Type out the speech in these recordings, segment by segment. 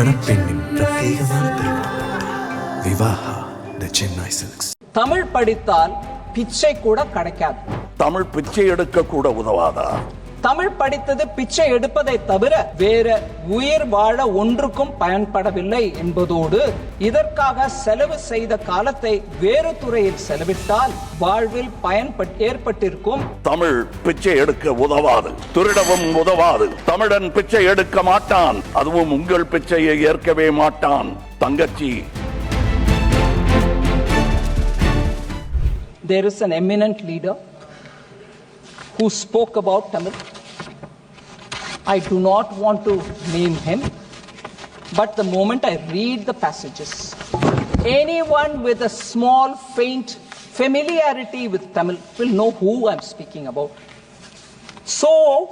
மணப்பெண்ணின் பிரத்யேகமான Vivaha the Chennai silks Tamil படித்தால் பிச்சை கூட கிடைக்காது. தமிழ் பிச்சை எடுக்க கூட உதவாதா? தமிழ் படித்தது பிச்சை எடுப்பதை தவிர வேற உயிர் வாழ ஒன்றுக்கும் பயன்படவில்லை என்பதோடு இதற்காக செலவு செய்த காலத்தை வேறு துறையில் செலவிட்டால் வாழ்வில் பயன் ஏற்பட்டிருக்கும். தமிழ் பிச்சை எடுக்க உதவாது திருடவும் உதவாது. தமிழன் பிச்சை எடுக்க மாட்டான் அதுவும் உங்கள் பிச்சையை ஏற்கவே மாட்டான். தங்கச்சி. There is an eminent leader. Who spoke about Tamil. I do not want to name him, but the moment I read the passages, anyone with a small, faint familiarity with Tamil will know who I'm speaking about. So,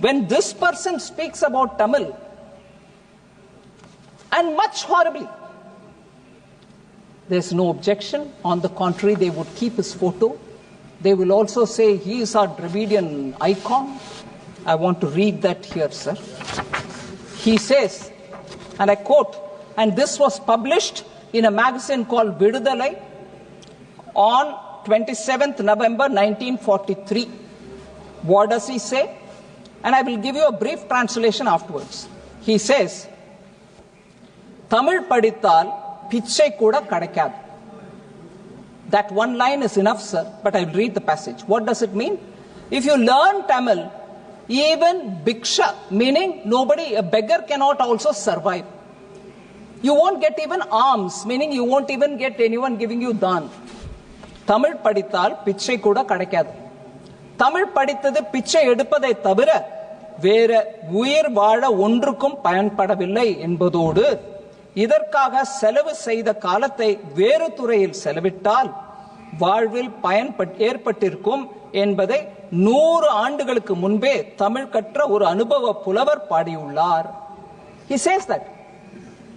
when this person speaks about Tamil, and much horribly, there's no objection. On the contrary, they would keep his photo. They will also say he is our Dravidian icon. I want to read that here, sir. He says, and I quote, and this was published in a magazine called Vidudalai on 27th November 1943. What does he say? And I will give you a brief translation afterwards. He says, Tamil படித்தால் பிச்சை கூட கிடைக்காது that one line is enough sir but i will read the passage what does it mean if you learn tamil even bhiksha meaning nobody a beggar cannot also survive you won't get even alms meaning you won't even get anyone giving you dan Tamil படித்தால் பிச்சை கூட கிடைக்காது தமிழ் படித்தது பிச்சை எடுப்பதை தவிர வேற உயிர் வாழ ஒன்றுக்கும் பயன்படவில்லை என்பதோடு இதற்காக செலவு செய்த காலத்தை வேறு துறையில் செலவிட்டால் வாழ்வில் பயன் ஏற்பட்டிருக்கும் என்பதை நூறு ஆண்டுகளுக்கு முன்பே தமிழ் கற்ற ஒரு அனுபவ புலவர் பாடியுள்ளார் He says that.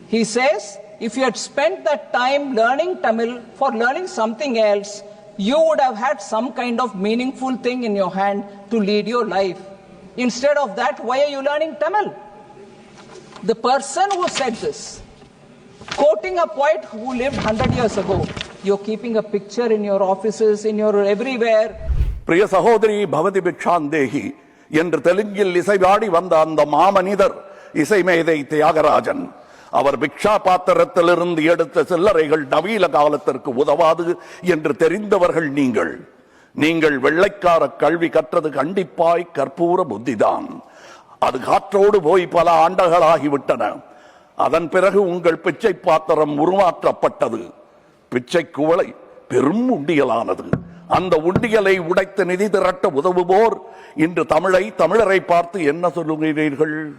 He says, if you had spent that time learning Tamil for learning something else, you would have had some kind of meaningful thing in your hand to lead your life. Instead of that, why are you learning Tamil? The person who said this, quoting a poet who lived 100 years ago, you're keeping a picture in your offices, in your everywhere. பிரிய சகோதரி பவதி பிக்ஷாந்தேகி என்று தெலுங்கில் இசைவாடி வந்த அந்த மாமனிதர் இசைமேதை தியாகராஜன். அவர் பிக்ஷா பாத்திரத்திலிருந்து எடுத்த சில்லறைகள் நவீன காலத்திற்கு உதவாது என்று தெரிந்தவர்கள் நீங்கள். நீங்கள் வெள்ளைக்கார கல்வி கற்றது கண்டிப்பாய் கற்பூர புத்திதான். அது காற்றோடு போய் பல ஆண்டுகளாகிவிட்டன. அதன் பிறகு உங்கள் பிச்சை பாத்திரம் உருமாற்றப்பட்டது பிச்சை குவளை பெரும் உண்டியலானது. அந்த உண்டியலை உடைத்து நிதி திரட்ட உதவுவோர். இன்று தமிழை தமிழரை பார்த்து என்ன சொல்லுகிறீர்கள்?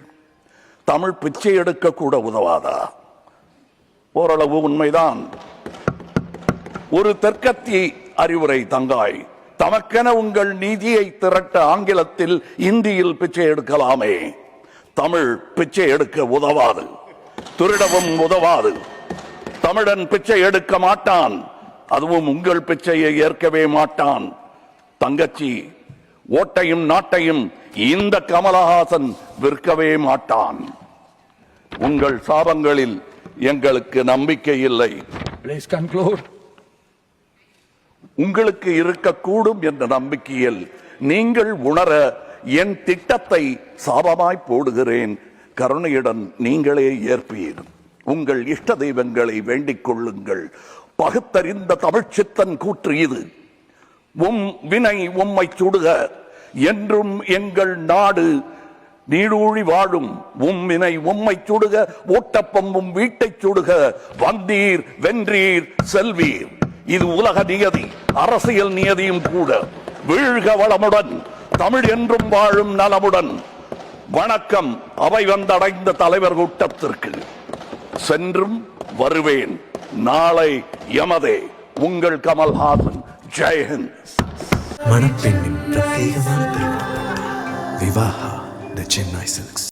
தமிழ் பிச்சை எடுக்க கூட உதவாதா? ஓரளவு உண்மைதான். ஒரு தெற்கத்தி அறிவுரை தங்காய். தமக்கென உங்கள் நீதியை திரட்ட ஆங்கிலத்தில் இந்தியில் பிச்சை எடுக்கலாமே. தமிழ் பிச்சை எடுக்க உதவாது. திருடவும் உதவாது. தமிழன் பிச்சை எடுக்க மாட்டான். அதுவும் உங்கள் பிச்சையை ஏற்கவே மாட்டான். தங்கச்சி ஓட்டையும் நாட்டையும் இந்த கமலஹாசன் விற்கவே மாட்டான். உங்கள் சாபங்களில் எங்களுக்கு நம்பிக்கை இல்லை. உங்களுக்கு இருக்கக்கூடும் என்ற நம்பிக்கையில் நீங்கள் உணர என் திட்டத்தை சாபமாய் போடுகிறேன். கருணையுடன் நீங்களே ஏற்பீர் உங்கள் இஷ்ட தெய்வங்களை வேண்டிக் கொள்ளுங்கள். பகுத்தறிந்த தமிழ்ச்சித்தன் கூற்று இது. உம் வினை உம்மை சுடுக. என்றும் எங்கள் நாடு நீடூழி வாழும். உம் வினை உம்மை சுடுக. ஓட்டப்பம் உம் வீட்டை சுடுக. வந்தீர் வென்றீர் செல்வீர். இது உலக நியதி அரசியல் நியதியும் கூட. வீழ்க வளமுடன். தமிழ் என்றும் வாழும் நலமுடன். வணக்கம். அவை வந்தடைந்த தலைவர் கூட்டத்திற்கு சென்றும் வருவேன். நாளை எமதே. உங்கள் கமல்ஹாசன். ஜெயஹிந்த் மணப்பெண்ணின் பிரத்யேகமான திருமணம் விவாஹா த சென்னை சில்க்ஸ்